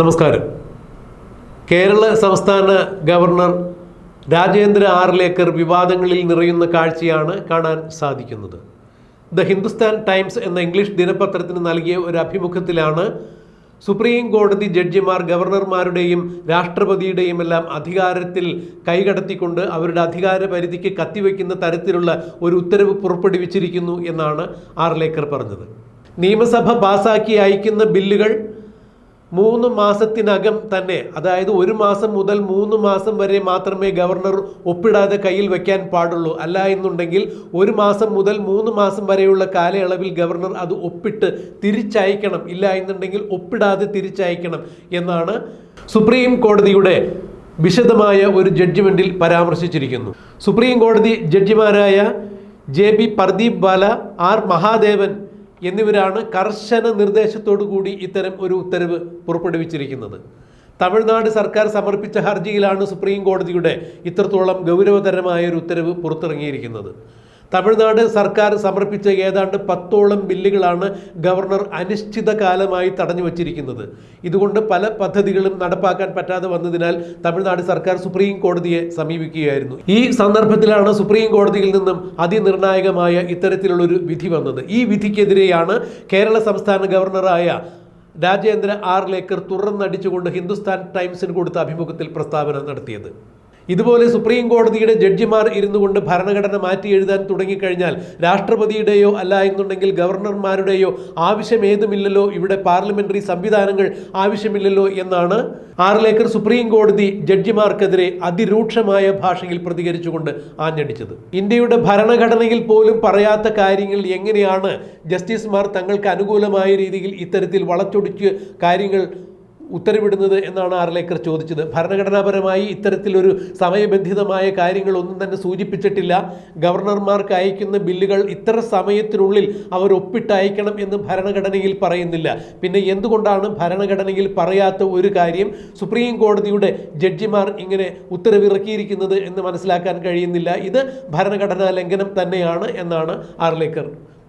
നമസ്കാരം. കേരള സംസ്ഥാന ഗവർണർ രാജേന്ദ്ര ആർലേക്കർ വിവാദങ്ങളിൽ നിറയുന്ന കാഴ്ചയാണ് കാണാൻ സാധിക്കുന്നത്. ദ ഹിന്ദുസ്ഥാൻ ടൈംസ് എന്ന ഇംഗ്ലീഷ് ദിനപത്രത്തിന് നൽകിയ ഒരു അഭിമുഖത്തിലാണ് സുപ്രീം കോടതി ജഡ്ജിമാർ ഗവർണർമാരുടെയും രാഷ്ട്രപതിയുടെയും എല്ലാം അധികാരത്തിൽ കൈകടത്തിക്കൊണ്ട് അവരുടെ അധികാര പരിധിക്ക് കത്തിവെക്കുന്ന തരത്തിലുള്ള ഒരു ഉത്തരവ് പുറപ്പെടുവിച്ചിരിക്കുന്നു എന്നാണ് ആർലേക്കർ പറഞ്ഞത്. നിയമസഭ പാസാക്കി അയക്കുന്ന ബില്ലുകൾ മൂന്ന് മാസത്തിനകം തന്നെ അതായത് ഒരു മാസം മുതൽ മൂന്ന് മാസം വരെ മാത്രമേ ഗവർണർ ഒപ്പിടാതെ കയ്യിൽ വെക്കാൻ പാടുള്ളൂ. അല്ല എന്നുണ്ടെങ്കിൽ ഒരു മാസം മുതൽ മൂന്ന് മാസം വരെയുള്ള കാലയളവിൽ ഗവർണർ അത് ഒപ്പിട്ട് തിരിച്ചയക്കണം. ഇല്ല എന്നുണ്ടെങ്കിൽ ഒപ്പിടാതെ തിരിച്ചയക്കണം എന്നാണ് സുപ്രീം കോടതിയുടെ വിശദമായ ഒരു ജഡ്ജിമെന്റിൽ പരാമർശിച്ചിരിക്കുന്നു. സുപ്രീം കോടതി ജഡ്ജിമാരായ J B Pardiwala R Mahadevan എന്നിവരാണ് കർശന നിർദ്ദേശത്തോടു കൂടി ഇത്തരം ഒരു ഉത്തരവ് പുറപ്പെടുവിച്ചിരിക്കുന്നത്. തമിഴ്നാട് സർക്കാർ സമർപ്പിച്ച ഹർജിയിലാണ് സുപ്രീം കോടതിയുടെ ഇത്രത്തോളം ഗൗരവതരമായ ഒരു ഉത്തരവ് പുറത്തിറങ്ങിയിരിക്കുന്നത്. തമിഴ്നാട് സർക്കാർ സമർപ്പിച്ച ഏതാണ്ട് പത്തോളം ബില്ലുകളാണ് ഗവർണർ അനിശ്ചിതകാലമായി തടഞ്ഞു വച്ചിരിക്കുന്നത്. ഇതുകൊണ്ട് പല പദ്ധതികളും നടപ്പാക്കാൻ പറ്റാതെ വന്നതിനാൽ തമിഴ്നാട് സർക്കാർ സുപ്രീം കോടതിയെ സമീപിക്കുകയായിരുന്നു. ഈ സന്ദർഭത്തിലാണ് സുപ്രീം കോടതിയിൽ നിന്നും അതിനിർണായകമായ ഇത്തരത്തിലുള്ളൊരു വിധി വന്നത്. ഈ വിധിക്കെതിരെയാണ് കേരള സംസ്ഥാന ഗവർണറായ രാജേന്ദ്ര ആർ ലേക്കർ തുറന്നടിച്ചുകൊണ്ട് ഹിന്ദുസ്ഥാൻ ടൈംസിന് കൊടുത്ത അഭിമുഖത്തിൽ പ്രസ്താവന നടത്തിയത്. ഇതുപോലെ സുപ്രീം കോടതിയുടെ ജഡ്ജിമാർ ഇരുന്നു കൊണ്ട് ഭരണഘടന മാറ്റി എഴുതാൻ തുടങ്ങിക്കഴിഞ്ഞാൽ രാഷ്ട്രപതിയുടെയോ അല്ല എന്നുണ്ടെങ്കിൽ ഗവർണർമാരുടെയോ ആവശ്യം ഏതുമില്ലല്ലോ ഇവിടെ പാർലമെന്ററി സംവിധാനങ്ങൾ ആവശ്യമില്ലല്ലോ എന്നാണ് ആറിലേക്കർ സുപ്രീം കോടതി ജഡ്ജിമാർക്കെതിരെ അതിരൂക്ഷമായ ഭാഷയിൽ പ്രതികരിച്ചുകൊണ്ട് ആഞ്ഞടിച്ചത്. ഇന്ത്യയുടെ ഭരണഘടനയിൽ പോലും പറയാത്ത കാര്യങ്ങൾ എങ്ങനെയാണ് ജസ്റ്റിസ്മാർ തങ്ങൾക്ക് അനുകൂലമായ രീതിയിൽ ഇത്തരത്തിൽ വളച്ചൊടിച്ച് കാര്യങ്ങൾ ഉത്തരവിടുന്നത് എന്നാണ് ആർലേക്കർ ചോദിച്ചത്. ഭരണഘടനാപരമായി ഇത്തരത്തിലൊരു സമയബന്ധിതമായ കാര്യങ്ങളൊന്നും തന്നെ സൂചിപ്പിച്ചിട്ടില്ല. ഗവർണർമാർക്ക് അയക്കുന്ന ബില്ലുകൾ ഇത്ര സമയത്തിനുള്ളിൽ അവർ ഒപ്പിട്ട് അയക്കണം എന്ന് ഭരണഘടനയിൽ പറയുന്നില്ല. പിന്നെ എന്തുകൊണ്ടാണ് ഭരണഘടനയിൽ പറയാത്ത ഒരു കാര്യം? സുപ്രീം കോടതിയുടെ ജഡ്ജിമാർ ഇങ്ങനെ ഉത്തരവിറക്കിയിരിക്കുന്നത് എന്ന് മനസ്സിലാക്കാൻ കഴിയുന്നില്ല. ഇത് ഭരണഘടനാ ലംഘനം തന്നെയാണ് എന്നാണ് ആർലേക്കർ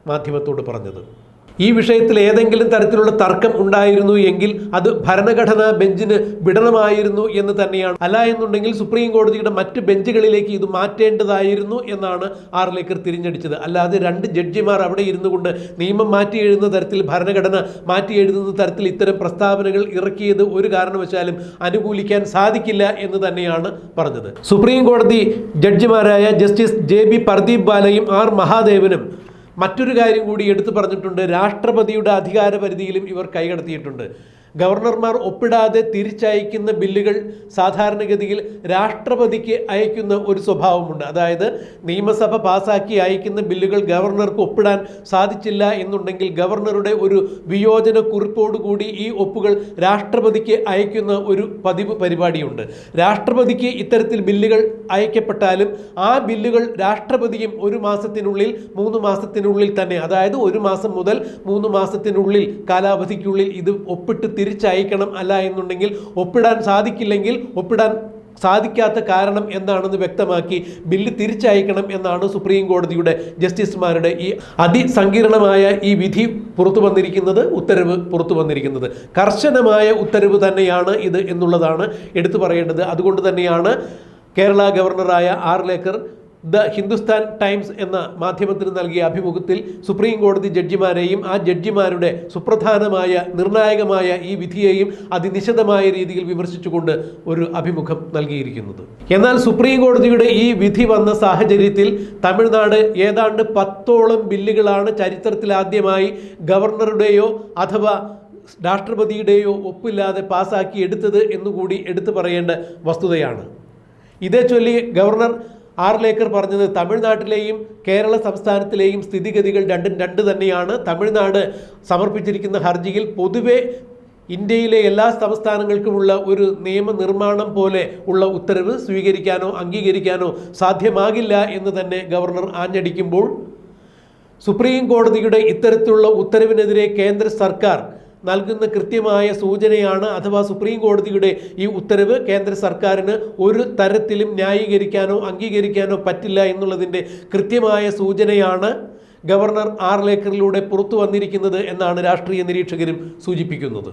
മാധ്യമത്തോട് പറഞ്ഞത്. ഈ വിഷയത്തിൽ ഏതെങ്കിലും തരത്തിലുള്ള തർക്കം ഉണ്ടായിരുന്നു എങ്കിൽ അത് ഭരണഘടനാ ബെഞ്ചിന് വിടണമായിരുന്നു എന്ന് തന്നെയാണ്. അല്ല എന്നുണ്ടെങ്കിൽ സുപ്രീം കോടതിയുടെ മറ്റ് ബെഞ്ചുകളിലേക്ക് ഇത് മാറ്റേണ്ടതായിരുന്നു എന്നാണ് ആർലേക്കർ തിരിഞ്ഞടിച്ചത്. അല്ലാതെ രണ്ട് ജഡ്ജിമാർ അവിടെ ഇരുന്നു കൊണ്ട് നിയമം മാറ്റി എഴുതുന്ന തരത്തിൽ ഭരണഘടന മാറ്റി എഴുതുന്ന തരത്തിൽ ഇത്തരം പ്രസ്താവനകൾ ഇറക്കിയത് ഒരു കാരണവശാലും അനുകൂലിക്കാൻ സാധിക്കില്ല എന്ന് തന്നെയാണ് പറഞ്ഞത്. സുപ്രീം കോടതി ജഡ്ജിമാരായ ജസ്റ്റിസ് ജെ ബി പർദീപ് ബാലയും ആർ മഹാദേവനും മറ്റൊരു കാര്യം കൂടി എടുത്തു പറഞ്ഞിട്ടുണ്ട്. രാഷ്ട്രപതിയുടെ അധികാര പരിധിയിലും ഇവർ കൈകടത്തിയിട്ടുണ്ട്. ഗവർണർമാർ ഒപ്പിടാതെ തിരിച്ചയക്കുന്ന ബില്ലുകൾ സാധാരണഗതിയിൽ രാഷ്ട്രപതിക്ക് അയക്കുന്ന ഒരു സ്വഭാവമുണ്ട്. അതായത് നിയമസഭ പാസാക്കി അയക്കുന്ന ബില്ലുകൾ ഗവർണർക്ക് ഒപ്പിടാൻ സാധിച്ചില്ല എന്നുണ്ടെങ്കിൽ ഗവർണറുടെ ഒരു വിയോജന കുറിപ്പോടുകൂടി ഈ ഒപ്പുകൾ രാഷ്ട്രപതിക്ക് അയക്കുന്ന ഒരു പതിവ് പരിപാടിയുണ്ട്. രാഷ്ട്രപതിക്ക് ഇത്തരത്തിൽ ബില്ലുകൾ അയക്കപ്പെട്ടാലും ആ ബില്ലുകൾ രാഷ്ട്രപതിയും ഒരു മാസത്തിനുള്ളിൽ മൂന്ന് മാസത്തിനുള്ളിൽ തന്നെ അതായത് ഒരു മാസം മുതൽ മൂന്ന് മാസത്തിനുള്ളിൽ കാലാവധിക്കുള്ളിൽ ഇത് ഒപ്പിട്ട് തിരിച്ചയക്കണം അല്ല എന്നുണ്ടെങ്കിൽ ഒപ്പിടാൻ സാധിക്കില്ലെങ്കിൽ ഒപ്പിടാൻ സാധിക്കാത്ത കാരണം എന്താണെന്ന് വ്യക്തമാക്കി ബില്ല് തിരിച്ചയക്കണം എന്നാണ് സുപ്രീം കോടതിയുടെ ജസ്റ്റിസുമാരുടെ ഈ അതിസങ്കീർണമായ ഈ വിധി പുറത്തു വന്നിരിക്കുന്നത് ഉത്തരവ് പുറത്തു വന്നിരിക്കുന്നത്. കർശനമായ ഉത്തരവ് തന്നെയാണ് ഇത് എന്നുള്ളതാണ് എടുത്തു പറയേണ്ടത്. അതുകൊണ്ട് തന്നെയാണ് കേരള ഗവർണറായ Arlekar the Hindustan Times എന്ന മാധ്യമത്തിന് നൽകിയ അഭിമുഖത്തിൽ സുപ്രീം കോടതി ജഡ്ജിമാരെയും ആ ജഡ്ജിമാരുടെ സുപ്രധാനമായ നിർണായകമായ ഈ വിധിയെയും അതിനിശിതമായ രീതിയിൽ വിമർശിച്ചുകൊണ്ട് ഒരു അഭിമുഖം നൽകിയിരിക്കുന്നത്. എന്നാൽ സുപ്രീം കോടതിയുടെ ഈ വിധി വന്ന സാഹചര്യത്തിൽ തമിഴ്നാട് ഏതാണ്ട് പത്തോളം ബില്ലുകളാണ് ചരിത്രത്തിലാദ്യമായി ഗവർണറുടെയോ അഥവാ രാഷ്ട്രപതിയുടെയോ ഒപ്പില്ലാതെ പാസാക്കി എടുത്തത് എന്നുകൂടി എടുത്തു പറയേണ്ട വസ്തുതയാണ്. ഇതേ ചൊല്ലി ഗവർണർ ആർ ലേക്കർ പറഞ്ഞത് തമിഴ്നാട്ടിലെയും കേരള സംസ്ഥാനത്തിലെയും സ്ഥിതിഗതികൾ രണ്ടും രണ്ട് തന്നെയാണ്. തമിഴ്നാട് സമർപ്പിച്ചിരിക്കുന്ന ഹർജിയിൽ പൊതുവെ ഇന്ത്യയിലെ എല്ലാ സംസ്ഥാനങ്ങൾക്കുമുള്ള ഒരു നിയമനിർമ്മാണം പോലെ ഉള്ള ഉത്തരവ് സ്വീകരിക്കാനോ അംഗീകരിക്കാനോ സാധ്യമാകില്ല എന്ന് തന്നെ ഗവർണർ ആഞ്ഞടിക്കുമ്പോൾ സുപ്രീം കോടതിയുടെ ഇത്തരത്തിലുള്ള ഉത്തരവിനെതിരെ കേന്ദ്ര സർക്കാർ നൽകുന്ന കൃത്യമായ സൂചനയാണ് അഥവാ സുപ്രീം കോടതിയുടെ ഈ ഉത്തരവ് കേന്ദ്ര സർക്കാരിന് ഒരു തരത്തിലും ന്യായീകരിക്കാനോ അംഗീകരിക്കാനോ പറ്റില്ല എന്നുള്ളതിന്റെ കൃത്യമായ സൂചനയാണ് ഗവർണർ ആർ ലേക്കറിലൂടെ പുറത്തു വന്നിരിക്കുന്നത് എന്നാണ് രാഷ്ട്രീയ നിരീക്ഷകരും സൂചിപ്പിക്കുന്നത്.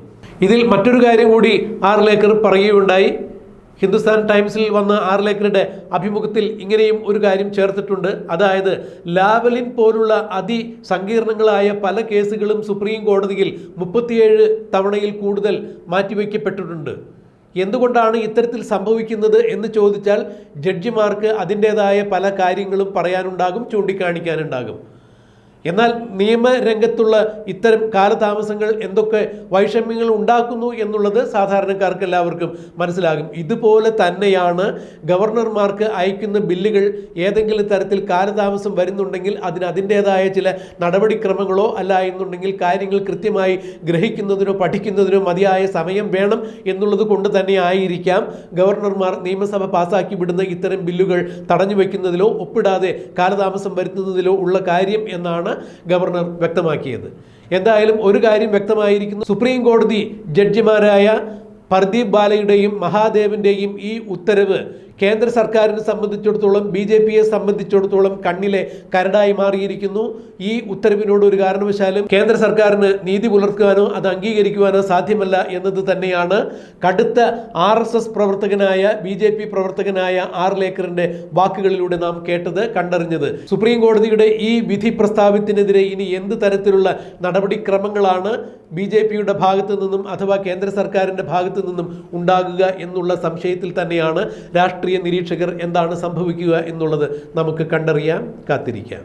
ഇതിൽ മറ്റൊരു കാര്യം കൂടി ആർ ലേക്കർ പറയുകയുണ്ടായി. ഹിന്ദുസ്ഥാൻ ടൈംസിൽ വന്ന ആർലേക്കറുടെ അഭിമുഖത്തിൽ ഇങ്ങനെയും ഒരു കാര്യം ചേർത്തിട്ടുണ്ട്. അതായത് ലാവലിൻ പോലുള്ള അതിസങ്കീർണങ്ങളായ പല കേസുകളും സുപ്രീം കോടതിയിൽ മുപ്പത്തിയേഴ് തവണയിൽ കൂടുതൽ മാറ്റിവെക്കപ്പെട്ടിട്ടുണ്ട്. എന്തുകൊണ്ടാണ് ഇത്തരത്തിൽ സംഭവിക്കുന്നത് എന്ന് ചോദിച്ചാൽ ജഡ്ജിമാർക്ക് അതിന്റേതായ പല കാര്യങ്ങളും പറയാനുണ്ടാകും ചൂണ്ടിക്കാണിക്കാനുണ്ടാകും. എന്നാൽ നിയമരംഗത്തുള്ള ഇത്തരം കാലതാമസങ്ങൾ എന്തൊക്കെ വൈഷമ്യങ്ങൾ ഉണ്ടാക്കുന്നു എന്നുള്ളത് സാധാരണക്കാർക്ക് എല്ലാവർക്കും മനസ്സിലാകും. ഇതുപോലെ തന്നെയാണ് ഗവർണർമാർക്ക് അയക്കുന്ന ബില്ലുകൾ ഏതെങ്കിലും തരത്തിൽ കാലതാമസം വരുന്നുണ്ടെങ്കിൽ അതിന് അതിന്റേതായ ചില നടപടിക്രമങ്ങളോ അല്ല എന്നുണ്ടെങ്കിൽ കാര്യങ്ങൾ കൃത്യമായി ഗ്രഹിക്കുന്നതിനോ പഠിക്കുന്നതിനോ മതിയായ സമയം വേണം എന്നുള്ളത് കൊണ്ട് തന്നെ ആയിരിക്കാം ഗവർണർമാർ നിയമസഭ പാസാക്കി വിടുന്ന ഇത്തരം ബില്ലുകൾ തടഞ്ഞു വയ്ക്കുന്നതിലോ ഒപ്പിടാതെ കാലതാമസം വരുത്തുന്നതിലോ ഉള്ള കാര്യം എന്നാണ് ഗവർണർ വ്യക്തമാക്കിയത്. എന്തായാലും ഒരു കാര്യം വ്യക്തമായിരിക്കുന്നു. സുപ്രീം കോടതി ജഡ്ജിമാരായ പർദീപ് ബാലയുടെയും മഹാദേവിന്റെയും ഈ ഉത്തരവ് കേന്ദ്ര സർക്കാരിനെ സംബന്ധിച്ചിടത്തോളം ബി ജെ പിയെ സംബന്ധിച്ചിടത്തോളം കണ്ണിലെ കരടായി മാറിയിരിക്കുന്നു. ഈ ഉത്തരവിനോട് ഒരു കാരണവശാലും കേന്ദ്ര സർക്കാരിന് നീതി പുലർത്തുവാനോ അത് അംഗീകരിക്കുവാനോ സാധ്യമല്ല എന്നത് തന്നെയാണ്. കടുത്ത ആർ എസ് എസ് പ്രവർത്തകനായ ബി ജെ പി പ്രവർത്തകനായ ആർ ലേക്കറിന്റെ വാക്കുകളിലൂടെ നാം കേട്ടത് കണ്ടറിഞ്ഞത്. സുപ്രീം കോടതിയുടെ ഈ വിധി പ്രസ്താവത്തിനെതിരെ ഇനി എന്ത് തരത്തിലുള്ള നടപടിക്രമങ്ങളാണ് ബി ജെ പിയുടെ ഭാഗത്തു നിന്നും അഥവാ കേന്ദ്ര സർക്കാരിന്റെ ഭാഗത്തു നിന്നും ഉണ്ടാകുക എന്നുള്ള സംശയത്തിൽ തന്നെയാണ് രാഷ്ട്രീയ നിരീക്ഷകർ എന്താണ് സംഭവിക്കുക എന്നുള്ളത് നമുക്ക് കണ്ടറിയാം കാത്തിരിക്കാം.